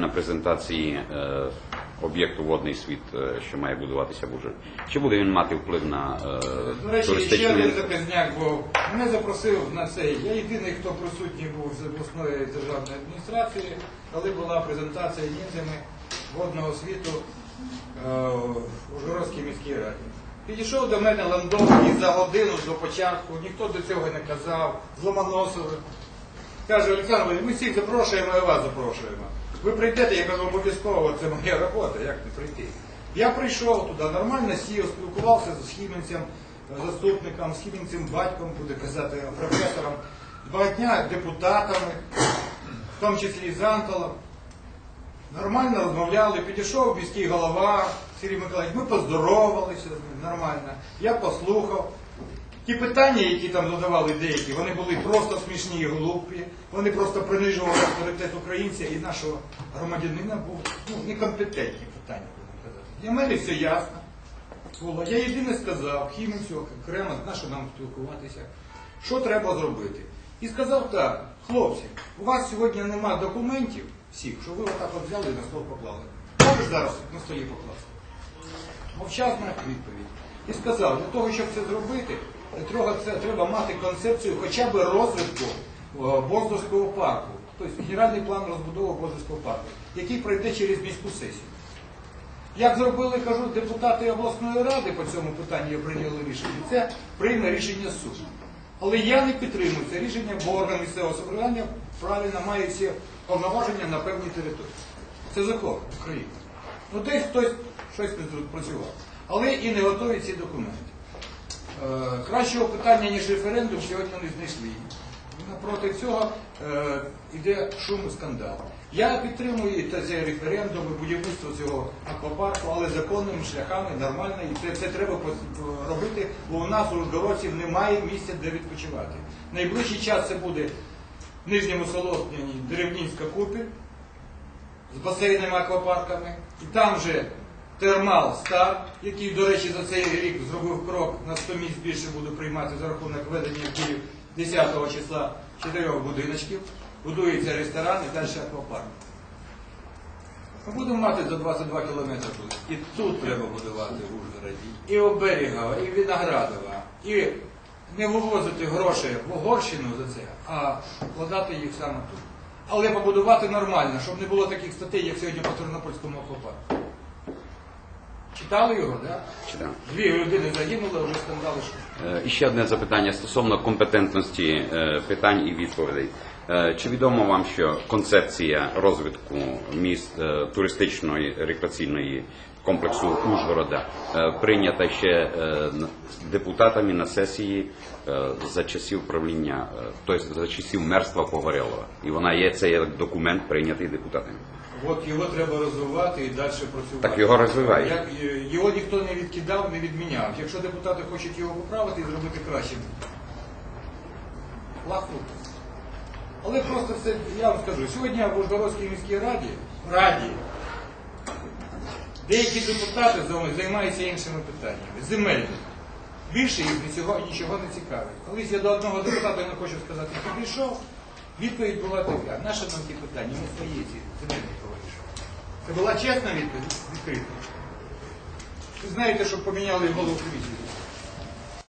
на презентації е, об'єкту водний світ, е, що має будуватися в Ужгороді. Чи буде він мати вплив на е, До речі, ще один запізняк був. Мене запросив на цей. Я єдиний, хто присутній був з обласної державної адміністрації, коли була презентація ніндзями водного світу е, у Ужгородській міській раді. Підійшов до мене Ландовський за годину до початку, ніхто до цього не казав, з Ломоносовим. Каже, Олександр ми всіх запрошуємо і вас запрошуємо. Ви прийдете, я кажу, обов'язково, це моя робота, як не прийти. Я прийшов туди, нормально сів, спілкувався з Хіменцем, заступником, з Хіменцем батьком, буде казати, професором, з багатьма депутатами, в тому числі з Анталом. Нормально розмовляли, підійшов міський голова Сергій Миколаївич, ми поздоровалися нормально. Я послухав. Ті питання, які там задавали деякі, вони були просто смішні і глупі, вони просто принижували авторитет українця і нашого громадянина був ну, некомпетентні питання, будемо казати. Для мене все ясно. Було. Я єдине сказав, Хіменцю окремо, на що нам спілкуватися, що треба зробити. І сказав так, хлопці, у вас сьогодні нема документів всіх, що ви отак от взяли і на стол поклали. Можеш зараз на столі покласти? Мовчазна відповідь. І сказав, для того, щоб це зробити, треба, треба мати концепцію хоча б розвитку о, Боздорського парку, тобто генеральний план розбудови Боздорського парку, який пройде через міську сесію. Як зробили, кажу, депутати обласної ради по цьому питанню прийняли рішення, це прийме рішення суд. Але я не підтримую це рішення, бо орган місцевого самоврядування правильно має всі повноваження на певній території. Це закон України. Ну десь хтось щось не працював. Але і не готові ці документи. Е, кращого питання, ніж референдум, сьогодні не знайшли. Напроти цього е, йде шум і скандал. Я підтримую цей референдум і будівництво цього аквапарку, але законними шляхами нормально, і це, це треба робити, бо у нас у Ужгородців немає місця, де відпочивати. Найближчий час це буде в Нижньому Солотні Деревнінська купіль з басейнами аквапарками. І там же термал Стар, який, до речі, за цей рік зробив крок на 100 місць більше буде приймати за рахунок ведення в Київ 10 числа чотирьох будиночків. Будується ресторан і далі аквапарк. Ми будемо мати за 22 кілометри тут. І тут треба будувати в Ужгороді. І Оберігова, і Виноградова. І не вивозити гроші в Угорщину за це, а вкладати їх саме тут. Але побудувати нормально, щоб не було таких статей, як сьогодні по Тернопільському аквапарку. Читали його, так? Да? Читав. Дві людини загинули, вже скандали. що- Е, І ще одне запитання стосовно компетентності е, питань і відповідей. Е, Чи відомо вам, що концепція розвитку міст е, туристичної рекреаційної комплексу Ужгорода е, прийнята ще депутатами на сесії за часів правління, тобто за часів мерства Погорелова. І вона є це є документ прийнятий депутатами. От його треба розвивати і далі працювати. Так його розвивають. Як, його ніхто не відкидав, не відміняв. Якщо депутати хочуть його поправити і зробити кращим, лаху. Але просто це, я вам скажу, сьогодні в Ужгородській міській раді, раді деякі депутати займаються іншими питаннями, земельними. Більше їх нічого, нічого не цікавить. Колись я до одного депутата не хочу сказати, підійшов, відповідь була така. Наше нам ті питання, ми свої ці земельні повирішили. Це була чесна відповідь відкрита. Ви знаєте, що поміняли голову комісії.